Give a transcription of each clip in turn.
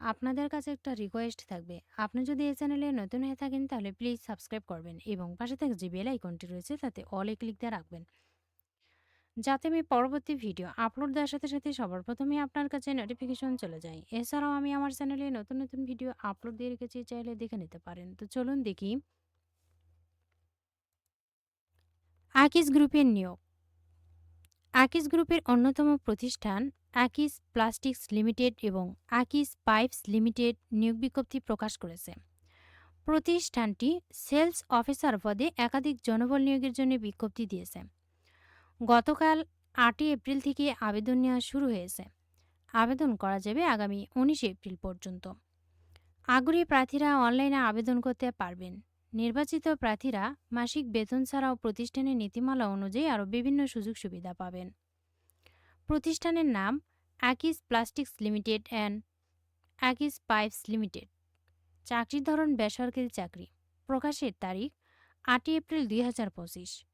আপনাদের কাছে একটা রিকোয়েস্ট থাকবে। আপনি যদি এই চ্যানেলে নতুন হয়ে থাকেন, তাহলে প্লিজ সাবস্ক্রাইব করবেন এবং পাশে থাকা যে বেল আইকনটি রয়েছে, তাতে অলে ক্লিক দিয়ে রাখবেন। যাতে আমি পরবর্তী ভিডিও আপলোড দেওয়ার সাথে সাথে সবার প্রথমে আপনার কাছে নোটিফিকেশন চলে যায়। এছাড়াও আমি আমার চ্যানেলে নতুন নতুন ভিডিও আপলোড দিয়ে রেখেছি, চাইলে দেখে নিতে পারেন। তো চলুন দেখি। আকিস গ্রুপের নিয়োগ। আকিস গ্রুপের অন্যতম প্রতিষ্ঠান আকিস প্লাস্টিক্স লিমিটেড এবং আকিস পাইপস লিমিটেড নিয়োগ বিজ্ঞপ্তি প্রকাশ করেছে। প্রতিষ্ঠানটি সেলস অফিসার পদে একাধিক জনবল নিয়োগের জন্য বিজ্ঞপ্তি দিয়েছে। গতকাল আটই এপ্রিল থেকে আবেদন নেওয়া শুরু হয়েছে। আবেদন করা যাবে আগামী উনিশে এপ্রিল পর্যন্ত। আগ্রহী প্রার্থীরা অনলাইনে আবেদন করতে পারবেন। নির্বাচিত প্রার্থীরা মাসিক বেতন ছাড়াও প্রতিষ্ঠানের নীতিমালা অনুযায়ী আরও বিভিন্ন সুযোগ সুবিধা পাবেন। প্রতিষ্ঠানের নাম Akij plastics limited and Akij pipes limited চাকরির ধরন বেসরকারি চাকরি। প্রকাশের তারিখ আটই এপ্রিল দুই হাজার পঁচিশ।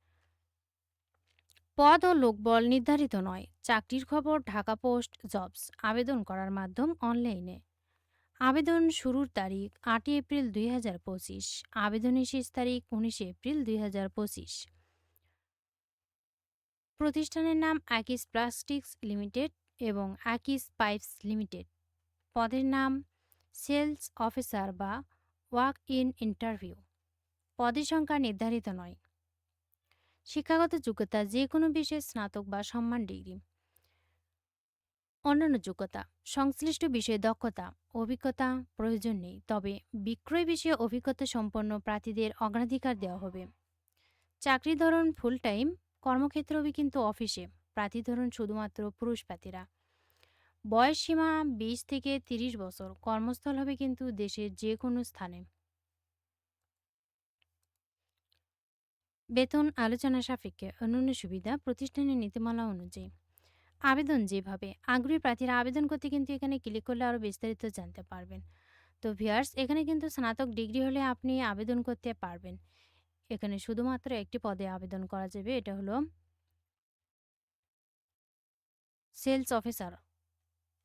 পদ ও লোকবল নির্ধারিত নয়। চাকরির খবর, ঢাকা পোস্ট, জবস। আবেদন করার মাধ্যম অনলাইনে। আবেদন শুরুর তারিখ আটই এপ্রিল দুই হাজার পঁচিশ, আবেদনের শেষ তারিখ উনিশে এপ্রিল দুই হাজার পঁচিশ। প্রতিষ্ঠানের নাম আকিস প্লাস্টিক্স লিমিটেড এবং আকিস পাইপস লিমিটেড পদের নাম সেলস অফিসার বা ওয়াক ইন ইন্টারভিউ পদের সংখ্যা নির্ধারিত নয়। শিক্ষাগত যোগ্যতা যে কোনো বিষয়ে স্নাতক বা সম্মান ডিগ্রি। অন্যান্য যোগ্যতা, সংশ্লিষ্ট বিষয়ে দক্ষতা, অভিজ্ঞতা প্রয়োজন নেই, তবে বিক্রয় বিষয়ে অভিজ্ঞতা সম্পন্ন প্রার্থীদের অগ্রাধিকার দেওয়া হবে। চাকরি ধরন ফুল টাইম কর্মক্ষেত্র হবে কিন্তু অফিসে প্রার্থী ধরন শুধুমাত্র পুরুষ প্রার্থীরা। বয়স সীমা বিশ থেকে তিরিশ বছর, কর্মস্থল হবে কিন্তু দেশের যে কোনো স্থানে। বেতন আলোচনা সাপেক্ষে অন্যান্য সুবিধা, প্রতিষ্ঠানের নীতিমালা অনুযায়ী। আবেদন যেভাবে, আগ্রহী প্রার্থীরা আবেদন করতে কিন্তু এখানে ক্লিক করলে আরও বিস্তারিত জানতে পারবেন। তো ভিয়ার্স এখানে কিন্তু স্নাতক ডিগ্রি হলে আপনি আবেদন করতে পারবেন। এখানে শুধুমাত্র একটি পদে আবেদন করা যাবে, এটা হলো সেলস অফিসার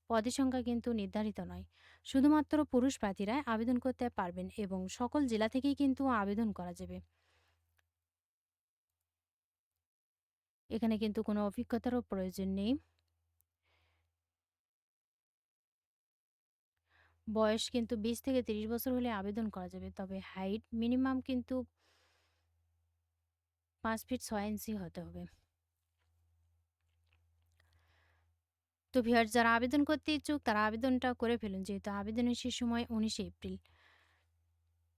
পদের সংখ্যা কিন্তু নির্ধারিত নয়, শুধুমাত্র পুরুষ প্রার্থীরা আবেদন করতে পারবেন এবং সকল জেলা থেকেই কিন্তু আবেদন করা যাবে। এখানে কিন্তু কোনো অভিজ্ঞতারও প্রয়োজন নেই। বয়স কিন্তু বিশ থেকে তিরিশ বছর হলে আবেদন করা যাবে, তবে হাইট মিনিমাম কিন্তু পাঁচ ফিট ছয় ইঞ্চি হতে হবে। তো ভিয়ার যারা আবেদন করতে ইচ্ছুক, তারা আবেদনটা করে ফেলুন, যেহেতু আবেদনের শেষ সময় উনিশে এপ্রিল।